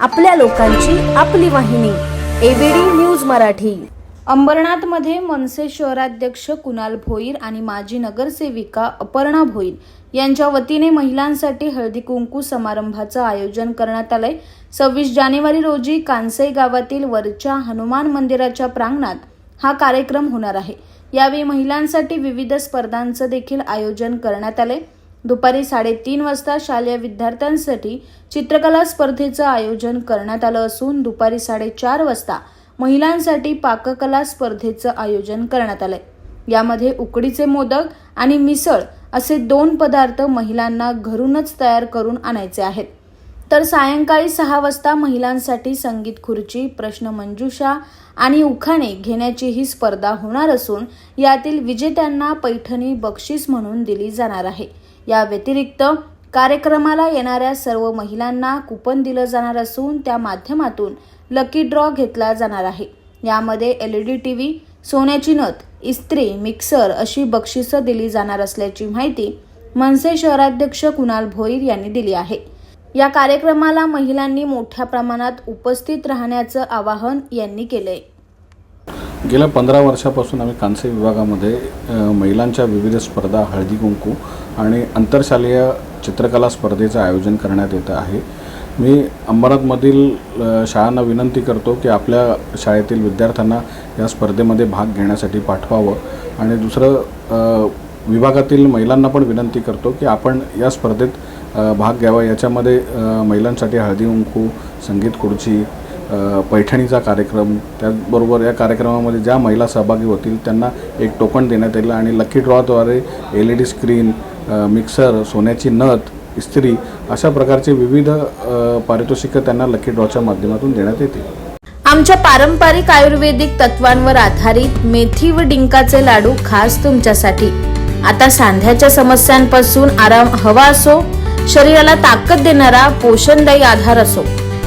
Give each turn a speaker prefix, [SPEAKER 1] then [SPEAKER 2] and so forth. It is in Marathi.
[SPEAKER 1] आपल्या लोकांची आपली वाहिनी एबीडी न्यूज मराठी. अंबरनाथमध्ये मनसे शहराध्यक्ष कुणाल भोईर आणि माजी नगरसेविका अपर्णा भोईर यांच्या वतीने महिलांसाठी हळदी कुंकू समारंभाचं आयोजन करण्यात आलंय. सव्वीस जानेवारी रोजी कांसई गावातील वरच्या हनुमान मंदिराच्या प्रांगणात हा कार्यक्रम होणार आहे. यावेळी महिलांसाठी विविध स्पर्धांचं देखील आयोजन करण्यात आलंय. दुपारी साडेतीन वाजता शालेय विद्यार्थ्यांसाठी चित्रकला स्पर्धेचं आयोजन करण्यात आलं असून दुपारी साडेचार वाजता महिलांसाठी पाककला स्पर्धेचं आयोजन करण्यात आलंय. यामध्ये उकडीचे मोदक आणि मिसळ असे दोन पदार्थ महिलांना घरूनच तयार करून आणायचे आहेत. तर सायंकाळी सहा वाजता महिलांसाठी संगीत खुर्ची प्रश्न मंजुषा आणि उखाणे घेण्याची ही स्पर्धा होणार असून यातील विजेत्यांना पैठणी बक्षीस म्हणून दिली जाणार आहे. या व्यतिरिक्त कार्यक्रमाला येणाऱ्या सर्व महिलांना कुपन दिलं जाणार असून त्या माध्यमातून लकी ड्रॉ घेतला जाणार आहे. यामध्ये L E D T V सोन्याची नथ इस्त्री मिक्सर अशी बक्षिसं दिली जाणार असल्याची माहिती मनसे शहराध्यक्ष कुणाल भोईर यांनी दिली आहे. या कार्यक्रमाला महिलांनी मोठ्या प्रमाणात उपस्थित राहण्याचं आवाहन यांनी केलंय.
[SPEAKER 2] गेल्या पंधरा वर्षापासून आम्ही कांसे विभागामध्ये महिलांच्या विविध स्पर्धा हळदी कुंकू आणि आंतरशालेय चित्रकला स्पर्धेचं आयोजन करण्यात येतं आहे. मी अंबरनाथमधील शाळांना विनंती करतो की आपल्या शाळेतील विद्यार्थ्यांना या स्पर्धेमध्ये भाग घेण्यासाठी पाठवावं. आणि दुसरं विभागातील महिलांना पण विनंती करतो की आपण या स्पर्धेत भाग घ्यावा. याच्यामध्ये महिलांसाठी हळदी कुंकू संगीत खुर्ची पैठणीचा कार्यक्रम त्याचबरोबर या कार्यक्रमामध्ये ज्या महिला सहभागी होतील त्यांना एक टोकन देण्यात येईल आणि lucky ड्रॉद्वारे L E D screen mixer सोन्याची नथ इस्त्री अशा प्रकारचे विविध पारितोषिकं त्यांना लकी ड्रॉच्या माध्यमातून देण्यात येतील.
[SPEAKER 1] आमच्या पारंपरिक आयुर्वेदिक तत्वांवर आधारित मेथी व डिंकाचे लाडू खास तुमच्यासाठी. आता सांध्याच्या समस्यांपासून आराम हवा असो शरीराला ताकद देणारा पोषणदायी आधार असो.